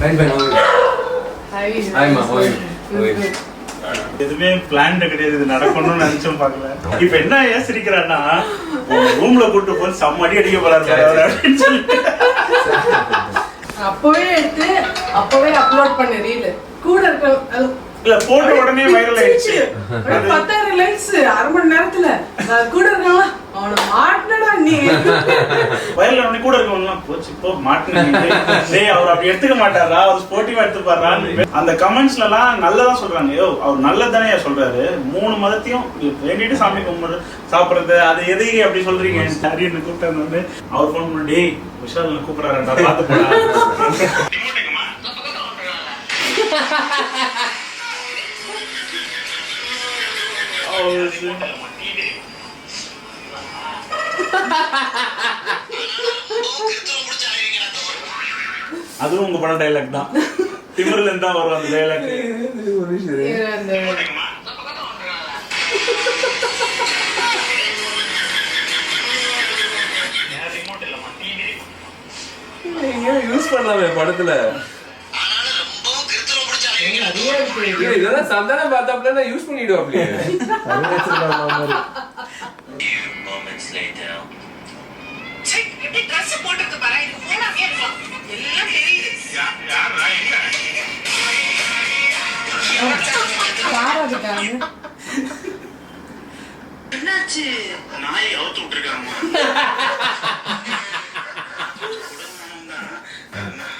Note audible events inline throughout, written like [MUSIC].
How are you? Good, எதுவுமே plan கிடையாது. இது நடக்கணும்னு நினைச்சும் பார்க்கல. இப்ப என்ன ஏன் சிரிக்கிறான்னா ரூம்ல கூட்டு போய் செம்ம அடி அடிக்க போறாரு அப்படின்னு சொல்லிட்டு. அப்பவே எடுத்து அப்பவே அப்லோட் பண்ண ரீல் கூட இருக்க இல்ல போட்ட உடனே வைரல் ஆயிடுச்சு. பத்தாயிரம் லைக்ஸ் அரை மணி நேரத்துல. நான் கூட இருக்காங்களா அவனை மாட்டினடா நீ வயல்ல உடனே கூட இருக்கவங்கலாம் இப்போ மாட்டினீங்க டேய் அவர் அப்படி எடுத்துக்க மாட்டாரா? அவர் ஸ்போர்ட்டிவா எடுத்துப்பாரான்னு. அந்த கமெண்ட்ஸ்ல எல்லாம் நல்லதா சொல்றாங்க. யோ அவர் நல்லதானே சொல்றாரு. மூணு மதத்தையும் வேண்டிட்டு சாமி கும்பிடு சாப்பிடுறது அது எதுக்கு அப்படி சொல்றீங்க? சரின்னு கூப்பிட்டு வந்து அவர் ஃபோன் பண்ணி டேய் விஷால் கூப்பிடுறாருடா? போடா. [LAUGHS] அதுவும் உங்க படம் டைலாக் தான். திமிர்ல இருந்து வரும் அந்த டைலாக் அந்த யூஸ் பண்ணலாமே படத்துல இதெல்லாம் சந்தான பார்த்தாப்ல யூஸ் பண்ணிடுவோம் அப்படியே moments later. சே, எப்படி dress போட்டிருக்கு பாரு, அப்படியே இருக்கும். எல்லாம் தெரியுது. என்னாச்சு நாயை அவுத்து விட்டுருக்காங்கம்மா [LAUGHS]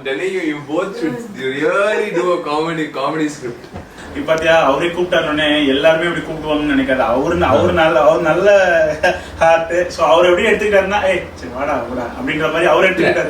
I'm telling you, you both should really do a comedy comedy script. இப்ப பாத்தியா அவரே கூப்பிட்டாருனே எல்லாருமே இப்படி கூப்பிடுவாங்கன்னு நினைக்காது. அவரு அவரு நல்ல அவர் நல்ல ஹார்ட் சோ அவர் எப்படி எடுத்துக்கிட்டாருன்னா ஏய் சரி வாடா வாடா அப்படின்ற மாதிரி அவர் எடுத்துக்கிட்டாரு.